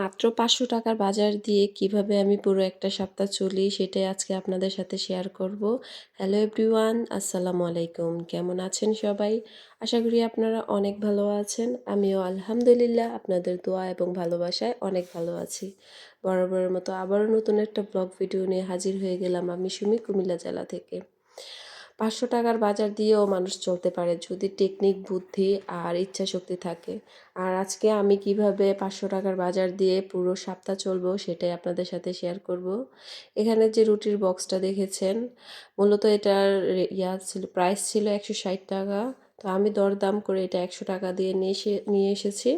মাত্র পাঁচশো টাকার বাজার দিয়ে কীভাবে আমি পুরো একটা সপ্তাহ চলি সেটাই আজকে আপনাদের সাথে শেয়ার করব। হ্যালো এভরিওয়ান আসসালামু আলাইকুম। কেমন আছেন সবাই? আশা করি আপনারা অনেক ভালো আছেন। আমিও আলহামদুলিল্লাহ আপনাদের দোয়া এবং ভালোবাসায় অনেক ভালো আছি। বরাবরের মতো আবারও নতুন একটা ব্লগ ভিডিও নিয়ে হাজির হয়ে গেলাম আমি সুমি কুমিল্লা জেলা থেকে। পাঁচশো টাকার বাজার দিয়েও মানুষ চলতে পারে যদি টেকনিক বুদ্ধি আর ইচ্ছা শক্তি থাকে। আর আজকে আমি কীভাবে পাঁচশো টাকার বাজার দিয়ে পুরো সপ্তাহ চলবো সেটাই আপনাদের সাথে শেয়ার করব। এখানে যে রুটির বক্সটা দেখেছেন, মূলত এটার ইয়া ছিল প্রাইস ছিল একশো ষাট টাকা। তো আমি দরদাম করে এটা একশো টাকা দিয়ে নিয়ে এসে, নিয়ে এসেছি।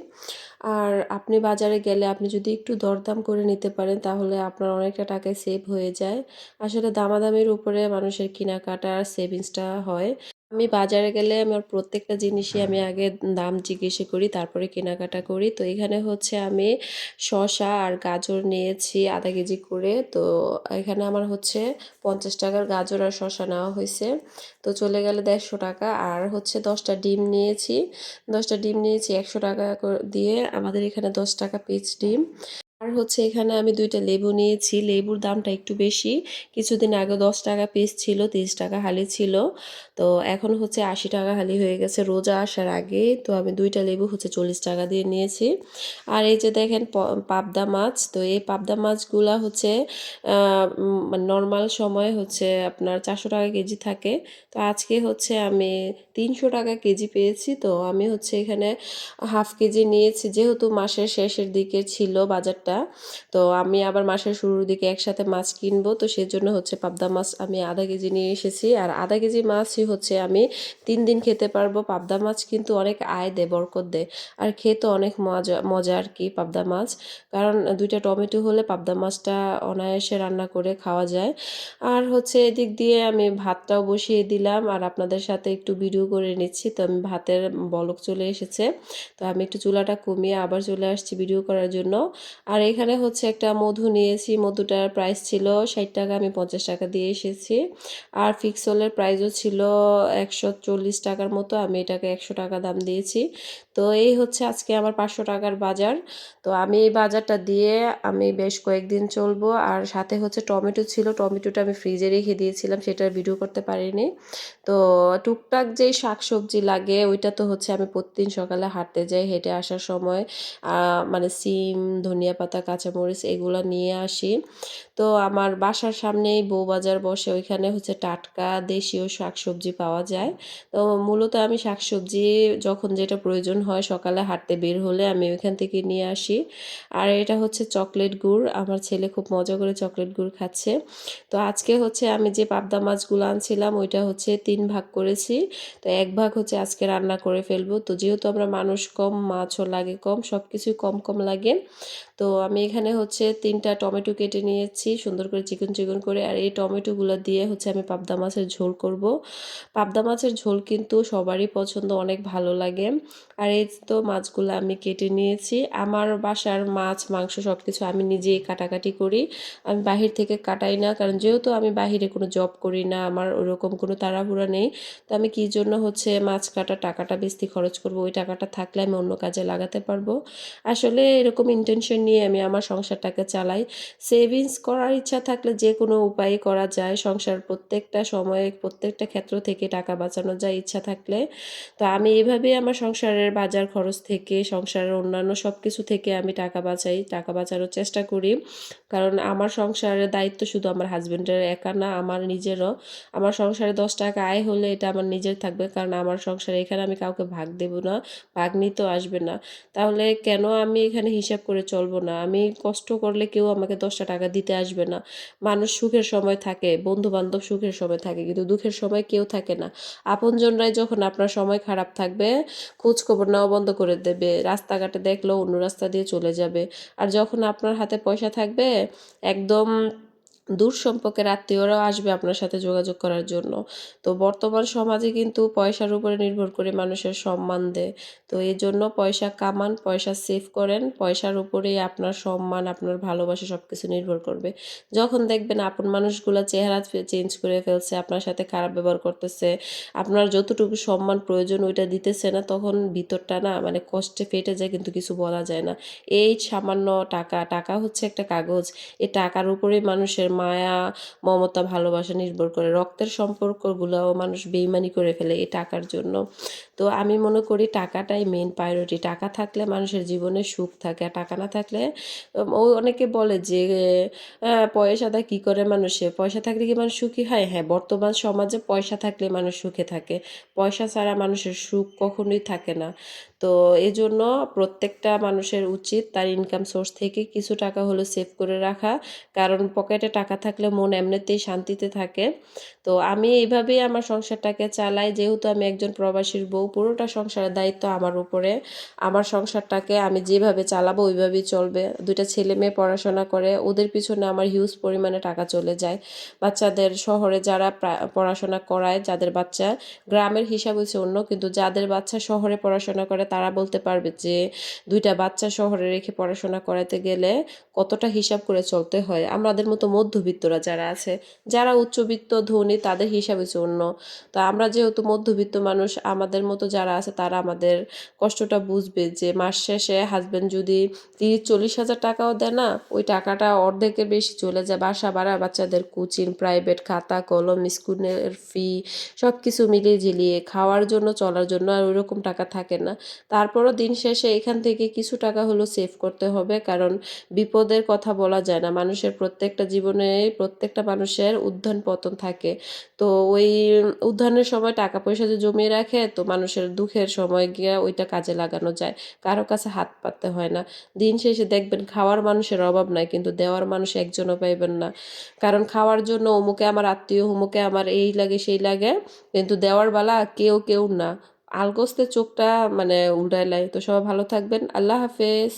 আর আপনি বাজারে গেলে আপনি যদি একটু দরদাম করে নিতে পারেন, তাহলে আপনার অনেকটা টাকায় সেভ হয়ে যায়। আসলে দামাদামির উপরে মানুষের কেনাকাটার সেভিংসটা হয়। আমি বাজারে গেলে আমার প্রত্যেকটা জিনিসই আমি আগে দাম জিজ্ঞেস করি, তারপরে কেনাকাটা করি। তো এখানে হচ্ছে আমি শশা আর গাজর নিয়েছি আধা কেজি করে। তো এখানে আমার হচ্ছে পঞ্চাশ টাকার গাজর আর শসা নেওয়া হয়েছে। তো চলে গেলে দেড়শো টাকা। আর হচ্ছে দশটা ডিম নিয়েছি। দশটা ডিম নিয়েছি একশো টাকা দিয়ে আমাদের এখানে দশ টাকা পিস ডিম। আর হচ্ছে এখানে আমি দুইটা লেবু নিয়েছি। লেবুর দামটা একটু বেশি। কিছুদিন আগে দশ টাকা পিস ছিল, তিরিশ টাকা হালি ছিল। তো এখন হচ্ছে আশি টাকা হালি হয়ে গেছে রোজা আসার আগে। তো আমি দুইটা লেবু হচ্ছে চল্লিশ টাকা দিয়ে নিয়েছি। আর এই যে দেখেন পাবদা মাছ, তো এই পাবদা মাছগুলা হচ্ছে নর্মাল সময় হচ্ছে আপনার চারশো টাকা কেজি থাকে। তো আজকে হচ্ছে আমি তিনশো টাকা কেজি পেয়েছি। তো আমি হচ্ছে এখানে হাফ কেজি নিয়েছি। যেহেতু মাসের শেষের দিকে ছিল বাজারটা তো আমি আবার মাসের শুরুর দিকে একসাথে মাছ কিনবো, তো সেজন্য হচ্ছে পাবদা মাছ আমি আধা কেজি নিয়ে এসেছি। আর আধা কেজি মাছই হচ্ছে আমি তিন দিন খেতে পারব। পাবদা মাছ কিন্তু অনেক আয় দেয়, বরকত দেয়। আর খেতে অনেক মজা মজা আর কি পাবদা মাছ। কারণ দুইটা টমেটো হলে পাবদা মাছটা অনায়াসে রান্না করে খাওয়া যায়। আর হচ্ছে এদিক দিয়ে আমি ভাতটাও বসিয়ে দিলাম। আর আপনাদের সাথে একটু ভিডিও করে নিচ্ছি। তো আমি ভাতের বলক চলে এসেছে। তো আমি একটু চুলাটা কমিয়ে আবার চলে আসছি ভিডিও করার জন্য। আর এখানে হচ্ছে একটা মধু নিয়েছি, মধুটার প্রাইস ছিল ষাট টাকা, আমি পঞ্চাশ টাকা দিয়ে এসেছি। আর ফিক্সলের প্রাইসও ছিল একশো চল্লিশ টাকার মতো, আমি এটাকে একশো টাকা দাম দিয়েছি। তো এই হচ্ছে আজকে আমার পাঁচশো টাকার বাজার। তো আমি এই বাজারটা দিয়ে আমি বেশ কয়েকদিন চলবো। আর সাথে হচ্ছে টমেটো ছিল, টমেটোটা আমি ফ্রিজে রেখে দিয়েছিলাম সেটার ভিডিও করতে পারিনি। তো টুকটাক যেই শাকসবজি লাগে, ওইটা তো হচ্ছে আমি প্রতিদিন সকালে হাঁটতে যাই, হেঁটে আসার সময় মানে সিম, ধনিয়া কাঁচামরিচ এগুলো নিয়ে আসি। তো আমার বাসার সামনেই বউবাজার বসে, ওইখানে হচ্ছে টাটকা দেশীয় শাকসবজি পাওয়া যায়। তো মূলত আমি শাকসবজি যখন যেটা প্রয়োজন হয় সকালে হাঁটতে বের হলে আমি ওইখান থেকে নিয়ে আসি। আর এটা হচ্ছে চকলেট গুড়, আমার ছেলে খুব মজা করে চকলেট গুড় খাচ্ছে। তো আজকে হচ্ছে আমি যে পাবদা মাছগুলো আনছিলাম, ওইটা হচ্ছে তিন ভাগ করেছি। তো এক ভাগ হচ্ছে আজকে রান্না করে ফেলব। তো যেহেতু আমরা মানুষ কম, মাছও লাগে কম সব কিছুই কম কম লাগে। তো আমি এখানে হচ্ছে তিনটা টমেটো কেটে নিয়েছি, সুন্দর করে চিকন চিকন করে, আর এই টমেটোগুলো দিয়ে হচ্ছে আমি পাবদা মাছের ঝোল করব। পাবদা মাছের ঝোল কিন্তু সবারই পছন্দ, অনেক ভালো লাগে। আর এই তো মাছগুলো আমি কেটে নিয়েছি। আমার বাসার মাছ, মাংস সব কিছু আমি নিজেই কাটাকাটি করি। আমি বাহির থেকে কাটাই না, কারণ যেহেতু আমি বাহিরে কোনো জব করি না, আমার ওরকম কোনো তাড়াহুড়া নেই। তো আমি কী জন্য হচ্ছে মাছ কাটা টাকাটা বেশি খরচ করব? ওই টাকাটা থাকলে আমি অন্য কাজে লাগাতে পারব। আসলে এরকম ইন্টেনশন নিয়ে আমি আমার সংসারটাকে চালাই। সেভিংস করার ইচ্ছা থাকলে যে কোনো উপায়ে করা যায়। সংসার প্রত্যেকটা সময়ে, প্রত্যেকটা ক্ষেত্র থেকে টাকা বাঁচানো যায় ইচ্ছা থাকলে। তো আমি এভাবেই আমার সংসারের বাজার খরচ থেকে, সংসারের অন্যান্য সব কিছু থেকে আমি টাকা বাঁচাই, টাকা বাঁচানোর চেষ্টা করি। কারণ আমার সংসারের দায়িত্ব শুধু আমার হাজব্যান্ডের একা না, আমার নিজেরও। আমার সংসারে দশ টাকা আয় হলে এটা আমার নিজের থাকবে। কারণ আমার সংসারে এখানে আমি কাউকে ভাগ দেব না, ভাগ নিতেও আসবে না। তাহলে কেন আমি এখানে হিসাব করে চলবো না? আমি কষ্ট করলে কেউ আমাকে দশটা টাকা দিতে আসবে না। মানুষ সুখের সময় থাকে বন্ধু বান্ধব সুখের সময় থাকে, কিন্তু দুঃখের সময় কেউ থাকে না। আপনজনরাই যখন আপনার সময় খারাপ থাকবে খোঁজ খবর নেওয়া বন্ধ করে দেবে, রাস্তাঘাটে দেখলেও অন্য রাস্তা দিয়ে চলে যাবে। আর যখন আপনার হাতে পয়সা থাকবে, একদম দূর সম্পর্কের আত্মীয়রাও আসবে আপনার সাথে যোগাযোগ করার জন্য। তো বর্তমান সমাজে কিন্তু পয়সার উপরে নির্ভর করে মানুষের সম্মান দেয়। তো এজন্য পয়সা কামান, পয়সা সেভ করেন। পয়সার উপরেই আপনার সম্মান, আপনার ভালোবাসা সব কিছু নির্ভর করবে। যখন দেখবেন আপন মানুষগুলা চেহারা চেঞ্জ করে ফেলছে, আপনার সাথে খারাপ ব্যবহার করতেছে, আপনার যতটুকু সম্মান প্রয়োজন ওইটা দিতেছে না, তখন ভিতরটা না মানে কষ্টে ফেটে যায় কিন্তু কিছু বলা যায় না। এই সামান্য টাকা, টাকা হচ্ছে একটা কাগজ। এই টাকার উপরেই মানুষের মায়া, মমতা, ভালোবাসা নির্ভর করে। রক্তের সম্পর্কগুলাও মানুষ বেইমানি করে ফেলে এই টাকার জন্য। তো আমি মনে করি টাকাটাই মেন প্রায়োরিটি। টাকা থাকলে মানুষের জীবনে সুখ থাকে। আর টাকা না থাকলে ও অনেকে বলে যে পয়সা দিয়ে কি করে মানুষে? পয়সা থাকলে কি মানুষ সুখী হয়? হ্যাঁ, বর্তমান সমাজে পয়সা থাকলে মানুষ সুখে থাকে। পয়সা ছাড়া মানুষের সুখ কখনোই থাকে না। তো এজন্য প্রত্যেকটা মানুষের উচিত তার ইনকাম সোর্স থেকে কিছু টাকা হলেও সেভ করে রাখা। কারণ পকেটে টাকা থাকলে মন এমনিতেই শান্তিতে থাকে। তো আমি এইভাবেই আমার সংসারটাকে চালাই। যেহেতু আমি একজন প্রবাসীর বউ, পুরোটা সংসারের দায়িত্ব আমার উপরে। আমার সংসারটাকে আমি যেভাবে চালাবো ওইভাবেই চলবে। দুইটা ছেলে-মেয়ে পড়াশোনা করে, ওদের পিছনে আমার হিউজ পরিমাণে টাকা চলে যায়। বাচ্চাদের শহরে যারা পড়াশোনা করায়, যাদের বাচ্চা গ্রামের হিসাব হইছে অন্য। কিন্তু যাদের বাচ্চা শহরে পড়াশোনা করে তারা বলতে পারবে যে দুইটা বাচ্চা শহরে রেখে পড়াশোনা করাতে গেলে কতটা হিসাব করে চলতে হয়। আমাদের মতো মধ্যবিত্তরা যারা আছে, যারা উচ্চবিত্ত, ধনী তাদের হিসাব জন্য। তো আমরা যেহেতু মধ্যবিত্ত মানুষ, আমাদের মতো যারা আছে তারা আমাদের কষ্টটা বুঝবে যে মাস শেষে হাসব্যান্ড যদি ৩০-৪০ হাজার টাকাও দেয় না, ওই টাকাটা অর্ধেকের বেশি চলে যায় বাসা ভাড়া, বাচ্চাদের কোচিং, প্রাইভেট খাতা, কলম, স্কুলের ফি সবকিছু মিলিয়ে ঝিলিয়ে খাওয়ার জন্য, চলার জন্য আর ওইরকম টাকা থাকে না। তারপরও দিন শেষে এখান থেকে কিছু টাকা হলেও সেভ করতে হবে। কারণ বিপদের কথা বলা যায় না। মানুষের প্রত্যেকটা জীবনে প্রত্যেকটা মানুষের উত্থান পতন থাকে। তো ওই উত্থানের সময় টাকা পয়সা যে জমিয়ে রাখে তো মানুষের দুঃখের সময় গিয়ে ওইটা কাজে লাগানো যায়। কারও কাছে হাত পাততে হয় না। দিন শেষে দেখবেন খাওয়ার মানুষের অভাব নাই কিন্তু দেওয়ার মানুষ একজনও পাইবেন না। কারণ খাওয়ার জন্য অমুকে আমার আত্মীয়, অমুকে আমার এই লাগে সেই লাগে। কিন্তু দেওয়ার বেলা কেউ, কেউ না। আলগোস্তে চোখটা মানে উল্টায় লাই। তো সবাই ভালো থাকবেন। আল্লাহ হাফেজ।